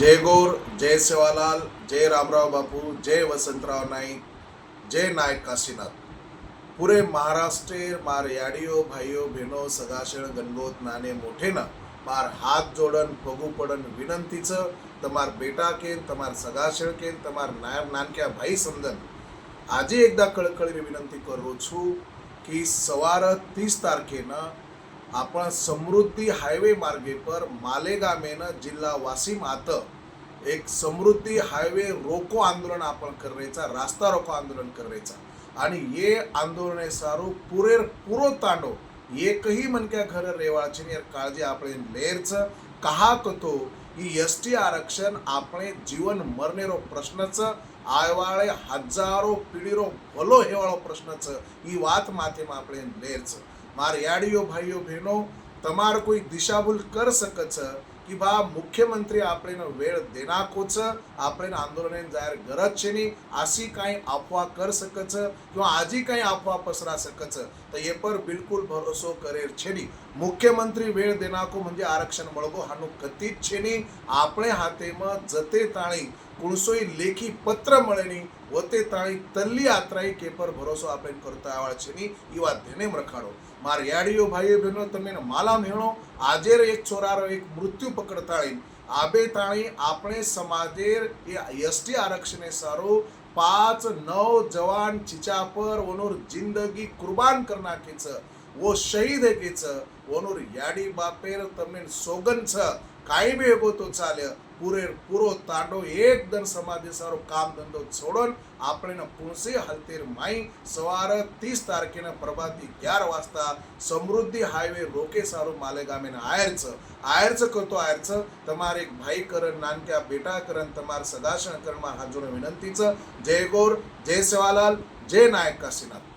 जय गोर जय सेवालाल जय रामराव बापू जय वसंतराव नाईक जय नायक काशीनाथ. पुरे महाराष्ट्र मार याडियो भाईयो बहिणो सगाशेण गणगोत नाणे मोठेनं मार हात जोडन फगू पडन विनंतीचं तमार बेटा केन तमार सगाशेळ केन तमार नायर नानक्या भाई समजन. આજે एकदा કળકળીની विनंती કરું छू કે सवार तीस તારીખેના आपण समृद्धी हायवे मार्गे पर मालेगामेन जिल्हा वासिम आत एक समृद्धी हायवे रोको आंदोलन आपण करण्याचा रास्ता रोको आंदोलन करण्याचा. आणि ये आंदोलने सारू पुरेर पुरो तांडो एकही म्हणक्या घर रेवाळचे काळजी आपण लेरच कहा कतो ही एस आरक्षण आपण जीवन मरणे रो प्रश्नच आयवाळे हजारो पिढी रो बलो हेवाळो प्रश्नच ही वात माध्यम आपण लेरच માર યાડીઓ ભાઈઓ બહેનો તમારે કોઈ દિશાભૂલ કરી શકે છે કે બા મુખ્યમંત્રી આપણે વેળ દેનાકો છે આપણે આંદોલન જાહેર ગરજ છે નહીં આસી કાંઈ આપવા કરી શકે છે किंवा आजी काही अफवा पसरा सकच तर हे पर बिलकुल भरोसो करेल છે નહીં મુખ્યમંત્રી વેળ દેનાકો म्हणजे આરક્ષણ મળવો હાનું કથિત છે નહીં આપણે હાથેમાં જતે તાણી કુણસોઈ લેખી પત્ર મળે નહીં વતે તાણી તલ્લી આત્રાઈ કે પર ભરોસો આપણે કરતા આવડ છે નહીં એ વાત ધ્યાને રખાડો મારિયાળીઓ ભાઈઓ બહેનો તમે માલા મેળો આજે એક છોરારો એક મૃત્યુ પકડતાળી આબે તાણી આપણે સમાજે એ એસટી આરક્ષણે સારું પાંચ નવ જવાન ચીચા પર ઓનોર જિંદગી કુરબાન કરી નાખી છે વો શહીદ કે છે ઓનોર યાડી બાપેર તમને સોગન છે કાંઈ બી એગો તો ચાલે પૂરે પૂરો તાંડો એકદમ સમાજે સારો કામ ધંધો છોડોન આપણે પુણસે હલતેર માઈ સવાર ત્રીસ તારીખે પ્રભાતી અગિયાર વાજતા સમૃદ્ધિ હાઈવે રોકે સારું માલેગામે આયર છે આયર છે કરતો આયર છે તમારે એક ભાઈ કરણ નાનક્યા બેટા કરણ તમારે સદાશણ કરમાં હાજર વિનંતી છે જય ગોર જય સેવાલાલ જય નાયક કાશીનાથ